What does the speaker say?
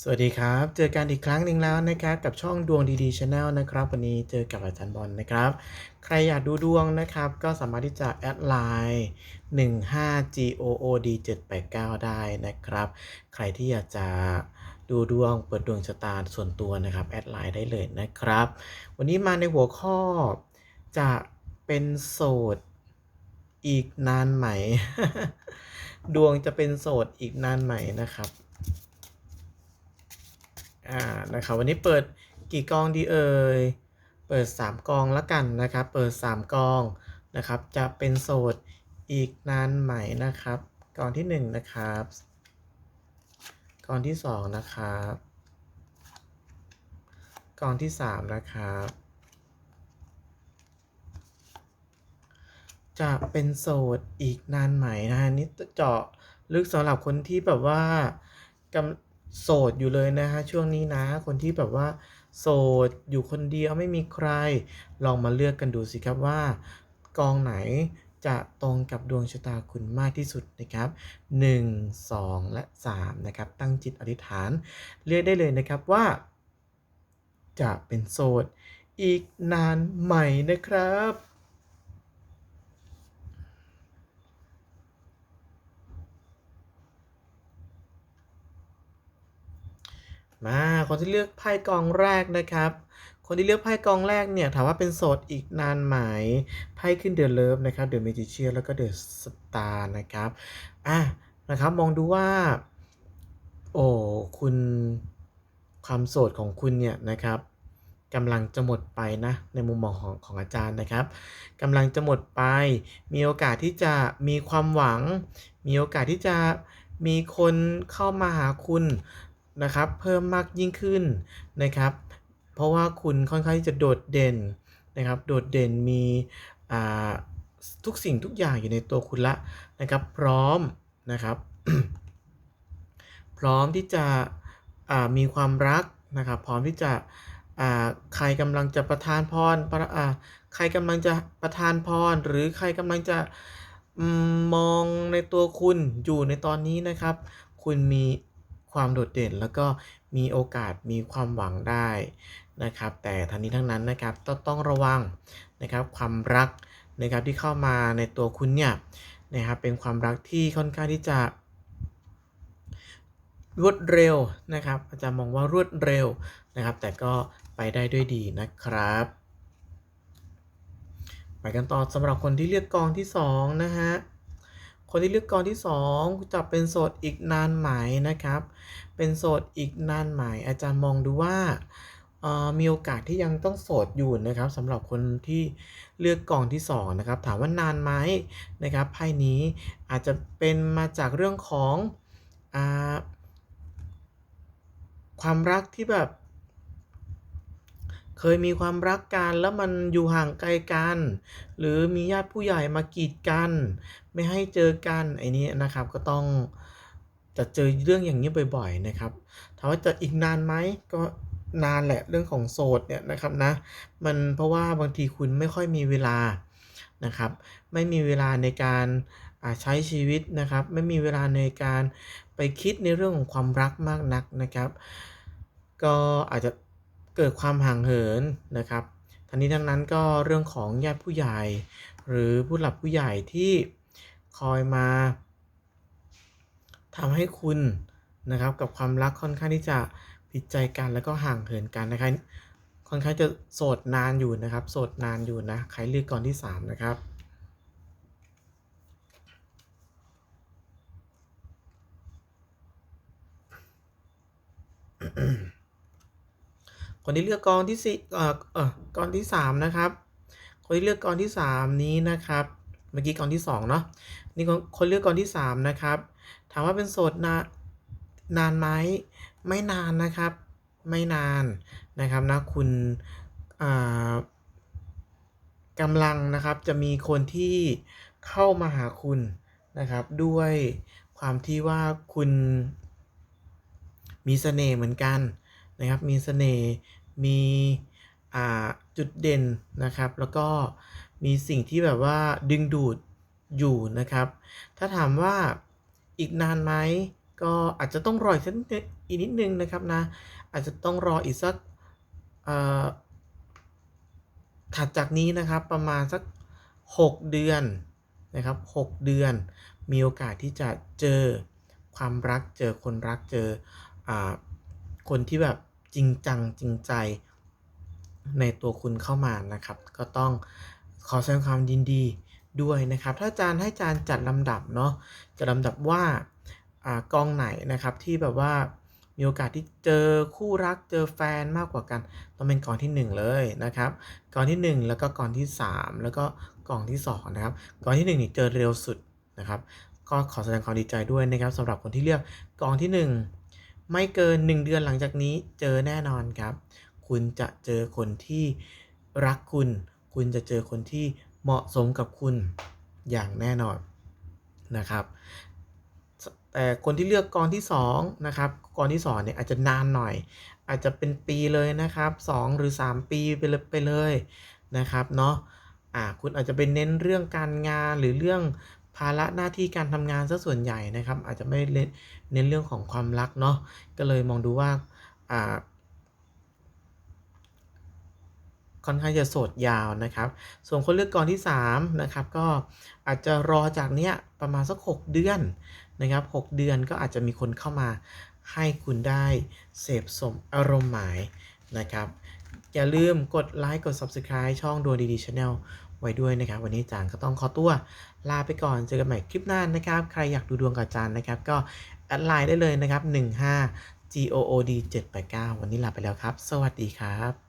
สวัสดีครับ เจอกันอีกครั้งหนึ่งแล้วนะครับกับช่องดวงดีๆชาแนลนะครับ วันนี้เจอกับอาจารย์บอลนะครับ ใครอยากดูดวงนะครับ ก็สามารถที่จะแอดไลน์ 15good 789ได้นะครับ ใครที่อยากจะดูดวงเปิดดวงชะตาส่วนตัวนะครับแอดไลน์ได้เลยนะครับ วันนี้มาในหัวข้อจะเป็นโสดอีกนานไหม ดวงจะเป็นโสดอีกนานไหมนะครับ อ่านะครับวันนี้เปิดกี่กองดีเอ่ยเปิด 3 กองแล้วกันนะครับ เปิด 3 กองนะครับ จะเป็นโสดอีกนานไหมนะครับ กองที่ 1 นะครับ กองที่ 2 นะครับ กองที่ 3 นะครับ จะเป็นโสดอีกนานไหมนะฮะนี่เจาะลึกสำหรับคนที่แบบว่ากำ โสดอยู่เลยนะฮะช่วงนี้นะ คนที่แบบว่า โสดอยู่คนเดียวไม่มีใคร ลองมาเลือกกันดูสิครับว่า กองไหนจะตรงกับดวงชะตาคุณมากที่สุดนะครับ 1 2 และ 3 นะครับ ตั้งจิตอธิษฐาน เรียกได้เลยนะครับว่า จะเป็นโสดอีกนานไหมนะครับ มาคนที่เลือกไพ่กองแรกนะครับ คนที่เลือกไพ่กองแรกเนี่ยถามว่าเป็นโสดอีกนานไหมไพ่ขึ้นเดือะเลิฟนะครับเดือะเมจิเชียแล้วก็เดือะสตาร์นะครับอะนะครับมองดูว่า โอ้คุณความโสดของคุณเนี่ยนะครับกำลังจะหมดไปนะในมุมมองของของอาจารย์นะครับกำลังจะหมดไป มีโอกาสที่จะมีความหวัง มีโอกาสที่จะมีคนเข้ามาหาคุณ นะครับเพิ่มมากยิ่งขึ้นนะครับ เพราะว่าคุณค่อนข้างที่จะโดดเด่นนะครับ โดดเด่นมีทุกสิ่งทุกอย่างอยู่ในตัวคุณละนะครับ พร้อมนะครับ พร้อมที่จะมีความรักนะครับ พร้อมที่จะใครกำลังจะประทานพรประใครกำลังจะประทานพร หรือใครกำลังจะมองในตัวคุณอยู่ในตอนนี้นะครับ คุณมี ความโดดเด่น แล้วก็มีโอกาสมีความหวังได้นะครับ แต่ทั้งนี้ทั้งนั้นนะครับต้องต้องระวังนะครับความรักนะครับที่เข้ามาในตัวคุณเนี่ยนะครับเป็นความรักที่ค่อนข้างที่จะรวดเร็วนะครับอาจารย์มองว่ารวดเร็วนะครับ แต่ก็ไปได้ด้วยดีนะครับไปกันต่อสำหรับคนที่เลือกกองที่ 2 นะฮะ คนที่เลือกกองที่ 2 จะเป็นโสดอีกนานไหมนะครับ เป็นโสดอีกนานไหม อาจารย์มองดูว่ามีโอกาสที่ยังต้องโสดอยู่นะครับสำหรับคนที่เลือกกองที่2นะครับถามว่านานไหมนะครับไพ่นี้อาจจะเป็นมาจากเรื่องของอความรักที่แบบ เคยมีความรักกันแล้วมันอยู่ห่างไกลกัน หรือมีญาติผู้ใหญ่มากีดกัน ไม่ให้เจอกันไอ้นี้นะครับก็ต้องจะเจอเรื่องอย่างนี้บ่อย ๆ นะครับถามว่าจะอีกนานไหมก็นานแหละเรื่องของโสดเนี่ยนะครับนะมันเพราะว่าบางทีคุณไม่ค่อยมีเวลานะครับ ไม่มีเวลาในการใช้ชีวิตนะครับ ไม่มีเวลาในการไปคิดในเรื่องของความรักมากนักนะครับ ก็อาจจะ เกิดความห่างเหินนะครับทั้งนี้ทั้งนั้นก็เรื่องของญาติผู้ใหญ่ หรือผู้หลักผู้ใหญ่ที่คอยมาทำให้คุณนะครับกับความรักค่อนข้างที่จะผิดใจกันแล้วก็ห่างเหินกันนะครับค่อนข้างจะโสดนานอยู่นะครับ โสดนานอยู่นะใครเลือกก่อนที่ 3 นะครับ คนที่เลือกกองที่สี่เอ่อเอ่อกองที่สามนะครับ คนที่เลือกกองที่สามนี้นะครับ เมื่อกี้กองที่สองเนาะ นี่คนคนเลือกกองที่สามนะครับ ถามว่าเป็นโสดนานนานไหมไม่นานนะครับ ไม่นานนะครับนะคุณอ่ากำลังนะครับจะมีคนที่เข้ามาหาคุณนะครับ ด้วยความที่ว่าคุณมีเสน่ห์เหมือนกัน นะครับ มีเสน่ห์มีจุดเด่นนะครับ แล้วก็มีสิ่งที่แบบว่าดึงดูดอยู่นะครับ ถ้าถามว่าอีกนานไหมก็อาจจะต้องรออีกสักอีกนิดหนึ่งนะครับนะ อาจจะต้องรออีกสักถัดจากนี้นะครับประมาณสัก 6 เดือนนะครับ 6 เดือน มีโอกาสที่จะเจอความรักเจอคนรักเจออคนที่แบบ จริงจังจริงใจในตัวคุณเข้ามานะครับ ก็ต้องขอแสดงความยินดีด้วยนะครับ ถ้าอาจารย์ให้อาจารย์จัดลำดับเนาะจัดลำดับว่าอ่ากองไหนนะครับที่แบบว่ามีโอกาสที่เจอคู่รักเจอแฟนมากกว่ากัน ต้องเป็นกองที่ 1 เลยนะครับกองที่ 1 แล้วก็กองที่ 3 แล้วก็กองที่2นะครับกองที่1นี่เจอเร็วสุดนะครับ ก็ขอแสดงความดีใจด้วยนะครับสำหรับคนที่เลือกกองที่ 1 ไม่เกิน 1 เดือนหลังจากนี้เจอแน่นอนครับ คุณจะเจอคนที่รักคุณ คุณจะเจอคนที่เหมาะสมกับคุณอย่างแน่นอนนะครับ แต่คนที่เลือกกองที่2นะครับกองที่2เนี่ยอาจจะนานหน่อย อาจจะเป็นปีเลยนะครับ 2 หรือ 3 ปีไปเลยไปเลยนะครับเนาะอ่าคุณอาจจะเป็นเน้นเรื่องการงานหรือเรื่อง ภาระหน้าที่การทำงานซะส่วนใหญ่นะครับ อาจจะไม่เน้นเน้นเรื่องของความรักเนาะก็เลยมองดูว่าอ่าค่อนข้างจะโสดยาวนะครับ ส่วนคนเลือกกองที่3นะครับก็อาจจะรอจากเนี้ยประมาณสัก 6 เดือนนะครับ 6 เดือนก็อาจจะมีคนเข้ามาให้คุณได้เสพสมอารมณ์หมายนะครับ อย่าลืมกดไลค์กด Subscribe ช่องดวงดีๆ Channel ไว้ด้วยนะครับ วันนี้จางก็ต้องขอตัวลาไปก่อนเจอกันใหม่คลิปหน้านะครับ ใครอยากดูดวงกับจางนะครับ ก็แอดไลน์ได้เลยนะครับ 15 GOOD 789 วันนี้ลาไปแล้วครับ สวัสดีครับ